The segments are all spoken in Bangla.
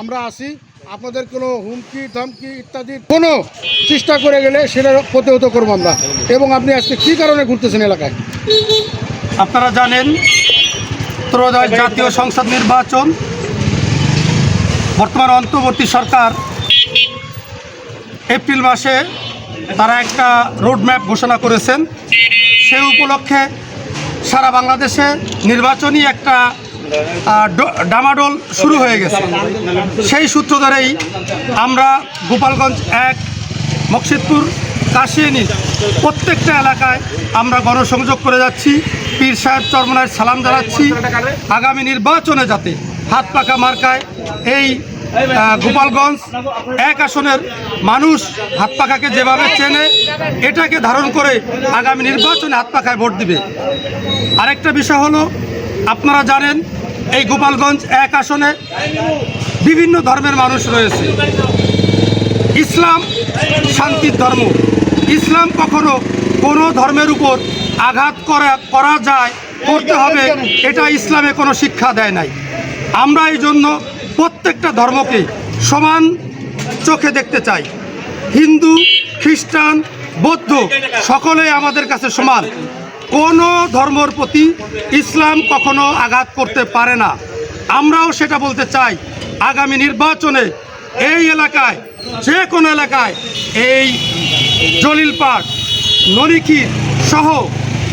আমরা আসি, আপনাদের কোনো হুমকি, ধমকি ইত্যাদি কোনো চেষ্টা করে গেলে সেটা প্রতিহত করব আমরা। এবং আপনি আজকে কী কারণে ঘুরতেছেন এলাকায়? আপনারা জানেন, ত্রয়োদশ জাতীয় সংসদ নির্বাচন, বর্তমান অন্তর্বর্তী সরকার, এপ্রিল মাসে তারা একটা রোডম্যাপ ঘোষণা করেছেন। সেই উপলক্ষে সারা বাংলাদেশে নির্বাচনী একটা ডামাডোল শুরু হয়ে গেছে। সেই সূত্র ধরেই আমরা গোপালগঞ্জ এক, মকসিদপুর, কাশিয়ানি প্রত্যেকটা এলাকায় আমরা গণসংযোগ করে যাচ্ছি। পীর সাহেব চরমনায় সালাম জানাচ্ছি। আগামী নির্বাচনে যাতে হাত পাকা মার্কায় এই গোপালগঞ্জ এক আসনের মানুষ হাত পাখাকে যেভাবে চেনে, এটাকে ধারণ করে আগামী নির্বাচনে হাত পাখায় ভোট দিবে। আরেকটা বিষয় হলো, আপনারা জানেন এই গোপালগঞ্জ এক আসনে বিভিন্ন ধর্মের মানুষ রয়েছে। ইসলাম শান্তির ধর্ম। ইসলাম কখনো কোনো ধর্মের উপর আঘাত করা করা যায়, করতে হবে, এটা ইসলামে কোনো শিক্ষা দেয় নাই। আমরা এই জন্য প্রত্যেকটা ধর্মকে সমান চোখে দেখতে চাই। হিন্দু, খ্রিস্টান, বৌদ্ধ সকলেই আমাদের কাছে সমান। কোনো ধর্মর প্রতি ইসলাম কখনো আঘাত করতে পারে না। আমরাও সেটা বলতে চাই, আগামী নির্বাচনে এই এলাকায় যে কোনো এলাকায় এই জলিলপাট নরিকির সহ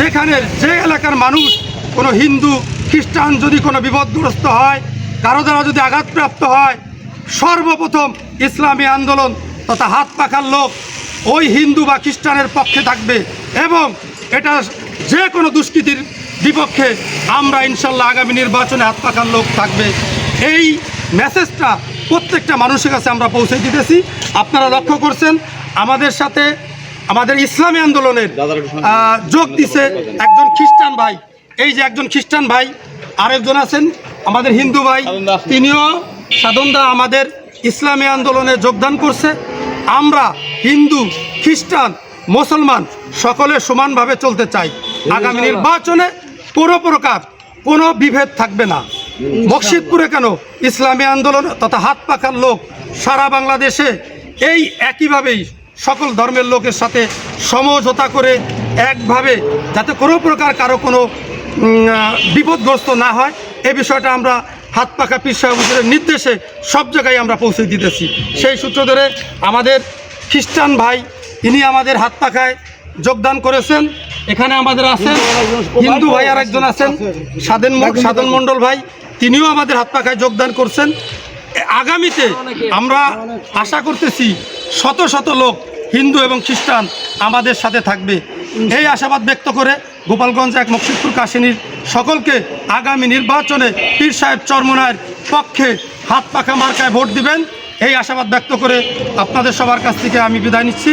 যেখানে যে এলাকার মানুষ, কোনো হিন্দু, খ্রিস্টান যদি কোনো বিপদগ্রস্ত হয়, কারও দ্বারা যদি আঘাতপ্রাপ্ত হয়, সর্বপ্রথম ইসলামী আন্দোলন তথা হাত পাখার লোক ওই হিন্দু বা খ্রিস্টানের পক্ষে থাকবে এবং এটা যে কোনো দুষ্কৃতির বিপক্ষে আমরা ইনশাল্লাহ আগামী নির্বাচনে হাত পাখার লোক থাকবে। এই মেসেজটা প্রত্যেকটা মানুষের কাছে আমরা পৌঁছে দিতেছি। আপনারা লক্ষ্য করছেন আমাদের সাথে আমাদের ইসলামী আন্দোলনের যোগ দিছে একজন খ্রিস্টান ভাই। এই যে একজন খ্রিস্টান ভাই আরেকজন আছেন আমাদের হিন্দু ভাই। তিনিও সাধনদা আমাদের ইসলামী আন্দোলনে যোগদান করছে। আমরা হিন্দু খ্রিস্টান মুসলমান সকলে সমানভাবে চলতে চাই আগামী নির্বাচনে কোনো প্রকার কোনো বিভেদ থাকবে না। মকসিদপুরে কেন ইসলামী আন্দোলন তথা হাত পাখার লোক সারা বাংলাদেশে এই একইভাবেই সকল ধর্মের লোকের সাথে সমঝোতা করে একভাবে যাতে কোনো প্রকার কারও কোনো বিপদগ্রস্ত না হয় এ বিষয়টা আমরা হাত পাখা পীর নির্দেশে সব জায়গায় আমরা পৌঁছে দিতেছি। সেই সূত্র ধরে আমাদের খ্রিস্টান ভাই ইনি আমাদের হাত পাখায় যোগদান করেছেন। এখানে আমাদের আছেন হিন্দু ভাই আর একজন আছেন। সাধন সাধন মণ্ডল ভাই তিনিও আমাদের হাত পাখায় যোগদান করছেন। আগামীতে আমরা আশা করতেছি শত শত লোক হিন্দু এবং খ্রিস্টান আমাদের সাথে থাকবে। এই আশাবাদ ব্যক্ত করে গোপালগঞ্জ এক মকসিদপুর কাশিনীর সকলকে আগামী নির্বাচনে পীর সাহেব চরমনায়ের পক্ষে হাত পাখা মার্কায় ভোট দিবেন। এই আশাবাদ ব্যক্ত করে আপনাদের সবার কাছ থেকে আমি বিদায় নিচ্ছি।